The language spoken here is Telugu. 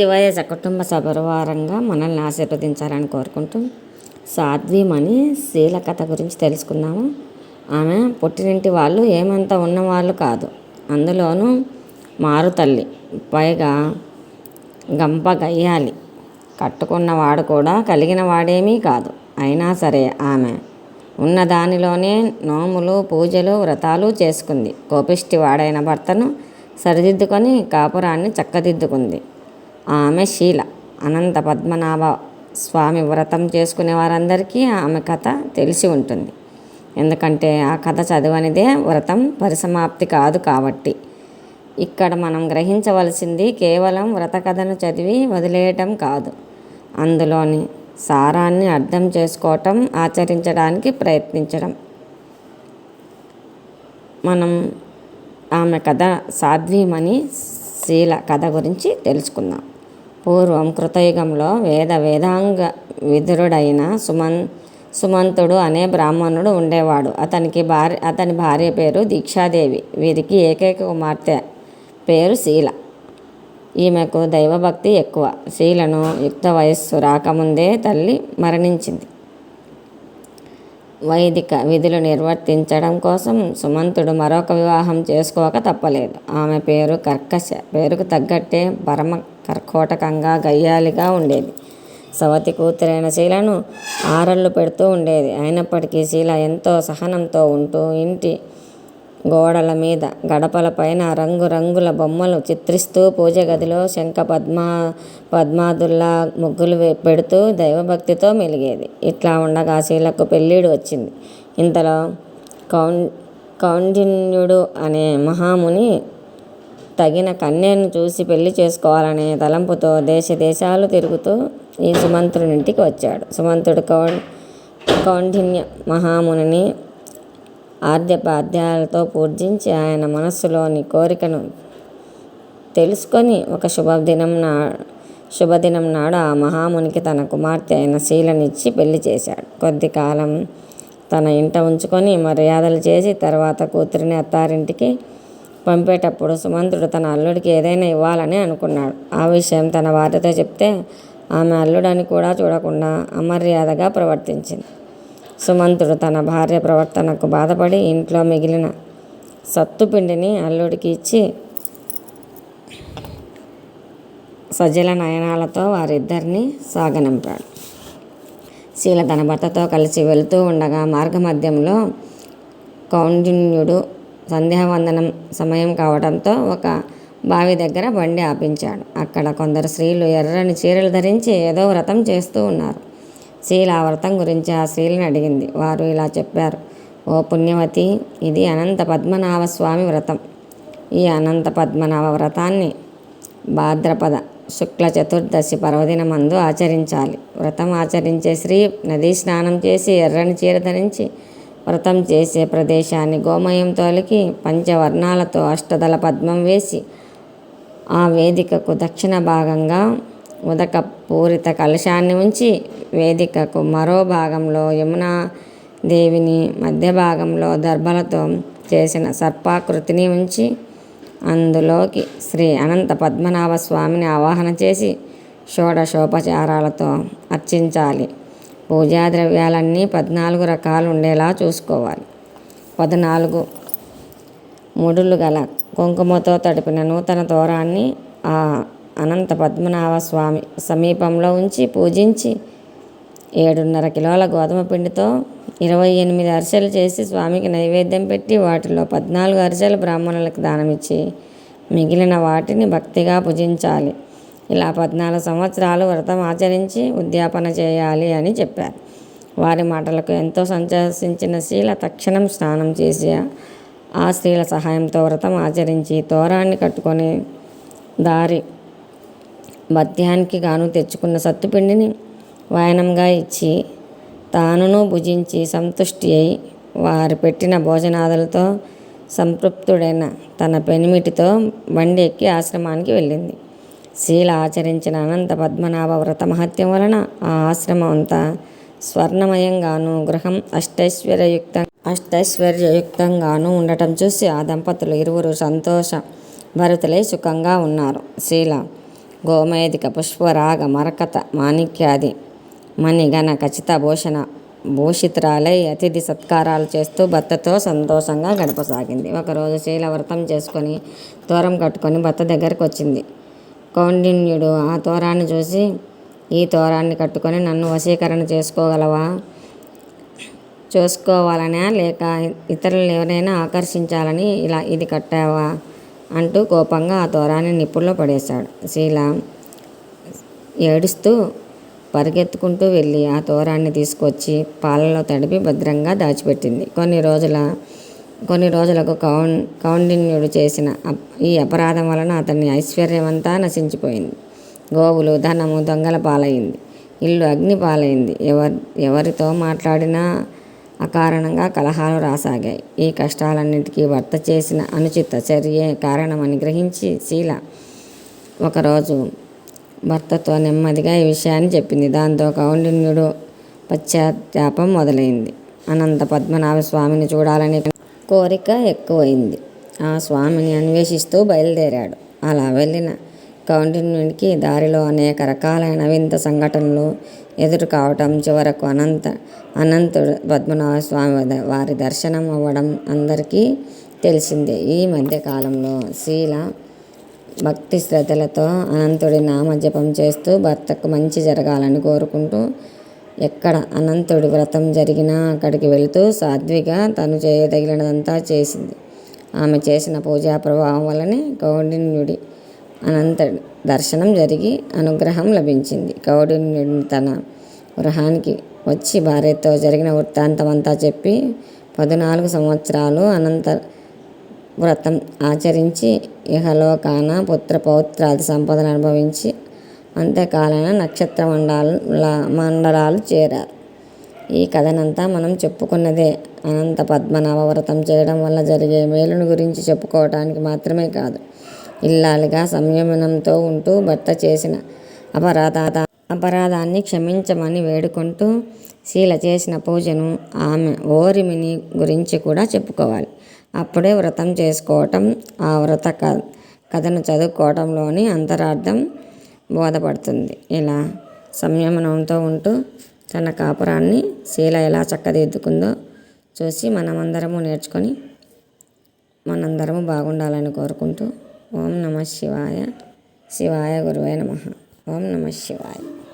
శివయ్య సకుటుంబ సపరివారంగా మనల్ని ఆశీర్వదించాలని కోరుకుంటూ సాధ్వీమని శీల కథ గురించి తెలుసుకుందాము ఆమె పుట్టినింటి వాళ్ళు ఏమంత ఉన్నవాళ్ళు కాదు. అందులోనూ మారుతల్లి పైగా గంప గయ్యాలి కట్టుకున్నవాడు కూడా కలిగిన వాడేమీ కాదు. అయినా సరే ఆమె ఉన్న దానిలోనే నోములు పూజలు వ్రతాలు చేసుకుంది. కోపిష్టి వాడైన భర్తను సరిదిద్దుకొని కాపురాన్ని చక్కదిద్దుకుంది. ఆమె శీల. అనంత పద్మనాభ స్వామి వ్రతం చేసుకునే వారందరికీ ఆమె కథ తెలిసి ఉంటుంది. ఎందుకంటే ఆ కథ చదవనిదే వ్రతం పరిసమాప్తి కాదు కాబట్టి. ఇక్కడ మనం గ్రహించవలసింది కేవలం వ్రత కథను చదివి వదిలేయటం కాదు. అందులోని సారాన్ని అర్థం చేసుకోవటం ఆచరించడానికి ప్రయత్నించడం. మనం ఆమె కథ సాధ్వీమని శీల కథ గురించి తెలుసుకుందాం. పూర్వం కృతయుగంలో వేద వేదాంగ విధురుడైన సుమన్ సుమంతుడు అనే బ్రాహ్మణుడు ఉండేవాడు. అతనికి భార్య అతని భార్య పేరు దీక్షాదేవి. వీరికి ఏకైక కుమార్తె పేరు శీల. ఈమెకు దైవభక్తి ఎక్కువ. శీలను యుక్త వయస్సు రాకముందే తల్లి మరణించింది. వైదిక విధులు నిర్వర్తించడం కోసం సుమంతుడు మరొక వివాహం చేసుకోక తప్పలేదు. ఆమె పేరు కర్కశ. పేరుకు తగ్గట్టే పరమ కర్కోటకంగా గయ్యాలిగా ఉండేది. సవతి కూతురైన శీలను ఆరళ్ళు పెడుతూ ఉండేది. అయినప్పటికీ శీల ఎంతో సహనంతో ఉంటూ ఇంటి గోడల మీద గడపల పైన రంగురంగుల బొమ్మలు చిత్రిస్తూ పూజ గదిలో శంఖ పద్మా పద్మాదుల్లా ముగ్గులు పెడుతూ దైవభక్తితో మెలిగేది. ఇట్లా ఉండగా శీలకు పెళ్ళిడు వచ్చింది. ఇంతలో కౌం కౌండిన్యుడు అనే మహాముని తగిన కన్యను చూసి పెళ్ళి చేసుకోవాలనే తలంపుతో దేశ దేశాలు తిరుగుతూ ఈ సుమంతునింటికి వచ్చాడు. సుమంతుడు కౌ కౌండిన్య మహామునిని ఆద్యపాద్యాలతో పూజించి ఆయన మనస్సులోని కోరికను తెలుసుకొని ఒక శుభదినం నా శుభదినం నాడు ఆ మహామునికి తన కుమార్తె అయిన శీలనిచ్చి పెళ్ళి చేశాడు. కొద్ది కాలం తన ఇంట ఉంచుకొని మర్యాదలు చేసి తర్వాత కూతురిని అత్తారింటికి పంపేటప్పుడు సుమంతుడు తన అల్లుడికి ఏదైనా ఇవ్వాలని అనుకున్నాడు. ఆ విషయం తన వారితో చెప్తే ఆమె అల్లుడని కూడా చూడకుండా అమర్యాదగా ప్రవర్తించింది. సుమంతుడు తన భార్య ప్రవర్తనకు బాధపడి ఇంట్లో మిగిలిన సత్తుపిండిని అల్లుడికి ఇచ్చి సజల నయనాలతో వారిద్దరిని సాగనంపాడు. శీల తన భర్తతో కలిసి వెళుతూ ఉండగా మార్గమధ్యంలో కౌండిన్యుడు సంధ్యావందనం సమయం కావడంతో ఒక బావి దగ్గర బండి ఆపించాడు. అక్కడ కొందరు స్త్రీలు ఎర్రని చీరలు ధరించి ఏదో వ్రతం చేస్తూ ఉన్నారు. శీల వ్రతం గురించి ఆ స్త్రీలను అడిగింది. వారు ఇలా చెప్పారు. ఓ పుణ్యవతి ఇది అనంత పద్మనాభ స్వామి వ్రతం. ఈ అనంత పద్మనాభ వ్రతాన్ని భాద్రపద శుక్ల చతుర్దశి పర్వదినమందు ఆచరించాలి. వ్రతం ఆచరించే స్త్రీ నదీ స్నానం చేసి ఎర్రని చీర ధరించి వ్రతం చేసే ప్రదేశాన్ని గోమయం తొలికి పంచవర్ణాలతో అష్టదళ పద్మం వేసి ఆ వేదికకు దక్షిణ భాగంగా ఉదక పూరిత కలశాన్ని ఉంచి వేదికకు మరో భాగంలో యమునా దేవిని మధ్య భాగంలో దర్భలతో చేసిన సర్పాకృతిని ఉంచి అందులోకి శ్రీ అనంత పద్మనాభ స్వామిని ఆవాహన చేసి షోడశోపచారాలతో అర్చించాలి. పూజా ద్రవ్యాలన్నీ పద్నాలుగు రకాలు ఉండేలా చూసుకోవాలి. పద్నాలుగు ముడులు గల కుంకుమతో తడిపిన నూతన తోరాన్ని ఆ అనంత పద్మనాభ స్వామి సమీపంలో ఉంచి పూజించి ఏడున్నర కిలోల గోధుమ పిండితో ఇరవై ఎనిమిది అరిసెలు చేసి స్వామికి నైవేద్యం పెట్టి వాటిలో పద్నాలుగు అరిసెలు బ్రాహ్మణులకు దానమిచ్చి మిగిలిన వాటిని భక్తిగా పూజించాలి. ఇలా పద్నాలుగు సంవత్సరాలు వ్రతం ఆచరించి ఉద్యాపన చేయాలి అని చెప్పారు. వారి మాటలకు ఎంతో సంతోషించిన శీల తక్షణం స్నానం చేసి ఆ స్త్రీల సహాయంతో వ్రతం ఆచరించి తోరాన్ని కట్టుకొని దారి మధ్యాహ్నానికి గాను తెచ్చుకున్న సత్తుపిండిని వాయనంగా ఇచ్చి తానును భుజించి సంతుష్టి అయి వారు పెట్టిన భోజనాదులతో సంతృప్తుడైన తన పెనిమిటితో బండి ఎక్కి ఆశ్రమానికి వెళ్ళింది. శీల ఆచరించిన అనంత పద్మనాభ వ్రత మహత్యం వలన ఆ ఆశ్రమం అంతా స్వర్ణమయంగాను గృహం అష్టైశ్వర్యయుక్త అష్టైశ్వర్యయుక్తంగాను ఉండటం చూసి ఆ దంపతులు ఇరువురు సంతోష భరితులై సుఖంగా ఉన్నారు. శీల గోమేధిక పుష్పరాగ మరకత మాణిక్యాది మణిగణ ఖచ్చిత భూషణ భూషితురాలై అతిథి సత్కారాలు చేస్తూ భర్తతో సంతోషంగా గడపసాగింది. ఒకరోజు శీల వ్రతం చేసుకొని తోరం కట్టుకొని భర్త దగ్గరకు వచ్చింది. కౌండిన్యుడు ఆ తోరాన్ని చూసి ఈ తోరాన్ని కట్టుకొని నన్ను వశీకరణ చేసుకోగలవా? చూసుకోవాలనా? లేక ఇతరులు ఎవరైనా ఆకర్షించాలని ఇలా ఇది కట్టావా? అంటూ కోపంగా ఆ తోరాన్ని నిప్పుల్లో పడేశాడు. శీల ఏడుస్తూ పరిగెత్తుకుంటూ వెళ్ళి ఆ తోరాన్ని తీసుకొచ్చి పాలలో తడిపి భద్రంగా దాచిపెట్టింది. కొన్ని రోజుల కొన్ని రోజులకు కౌన్ కౌండిన్యుడు చేసిన ఈ అపరాధం వలన అతని ఐశ్వర్యమంతా నశించిపోయింది. గోవులు ధనము దొంగల పాలైంది. ఇల్లు అగ్ని పాలైంది. ఎవరి ఎవరితో మాట్లాడినా అకారణంగా కలహాలు రాసాగాయి. ఈ కష్టాలన్నిటికీ భర్త చేసిన అనుచిత చర్యే కారణమని గ్రహించి శీల ఒకరోజు భర్తతో నెమ్మదిగా ఈ విషయాన్ని చెప్పింది. దాంతో కౌండిన్యుడు పశ్చాత్తాపం మొదలైంది. అనంత పద్మనాభ స్వామిని చూడాలనే కోరిక ఎక్కువైంది. ఆ స్వామిని అన్వేషిస్తూ బయలుదేరాడు. అలా వెళ్ళిన కౌండిన్యుడికి దారిలో అనేక రకాలైన వింత సంఘటనలు ఎదురు కావటం చివరకు అనంత అనంతుడు పద్మనాభ స్వామి వారి దర్శనం అవ్వడం అందరికీ తెలిసిందే. ఈ మధ్యకాలంలో శీల భక్తి శ్రద్ధలతో అనంతుడి నామజపం చేస్తూ భర్తకు మంచి జరగాలని కోరుకుంటూ ఎక్కడ అనంతుడి వ్రతం జరిగినా అక్కడికి వెళుతూ సాధ్విగా తను చేయదగినదంతా చేసింది. ఆమె చేసిన పూజా ప్రభావం వల్లనే కౌండిన్యుడి అనంతుడి దర్శనం జరిగి అనుగ్రహం లభించింది. కౌండిన్యుడిని తన గృహానికి వచ్చి భార్యతో జరిగిన వృత్తాంతమంతా చెప్పి పద్నాలుగు సంవత్సరాలు అనంత వ్రతం ఆచరించి ఇహలోకాన పుత్ర పౌత్రాది సంపదను అనుభవించి అంతేకాలైన నక్షత్ర మండల మండలాలు చేరారు. ఈ కథనంతా మనం చెప్పుకున్నదే. అనంత పద్మనాభ వ్రతం చేయడం వల్ల జరిగే మేలును గురించి చెప్పుకోవటానికి మాత్రమే కాదు. ఇల్లాలుగా సంయమనంతో ఉంటూ భర్త చేసిన అపరాధ అపరాధాన్ని క్షమించమని వేడుకుంటూ శీల చేసిన పూజను ఆమె ఓరిమిని గురించి కూడా చెప్పుకోవాలి. అప్పుడే వ్రతం చేసుకోవటం ఆ వ్రత క కథను చదువుకోవటంలోని అంతరార్థం బోధపడుతుంది. ఇలా సంయమనంతో ఉంటూ తన కాపురాన్ని శీల ఎలా చక్కదిద్దుకుందో చూసి మనమందరము నేర్చుకొని మనందరము బాగుండాలని కోరుకుంటూ ఓం నమ శివాయ. శివాయ గురువే నమ. ఓం నమ శివాయ.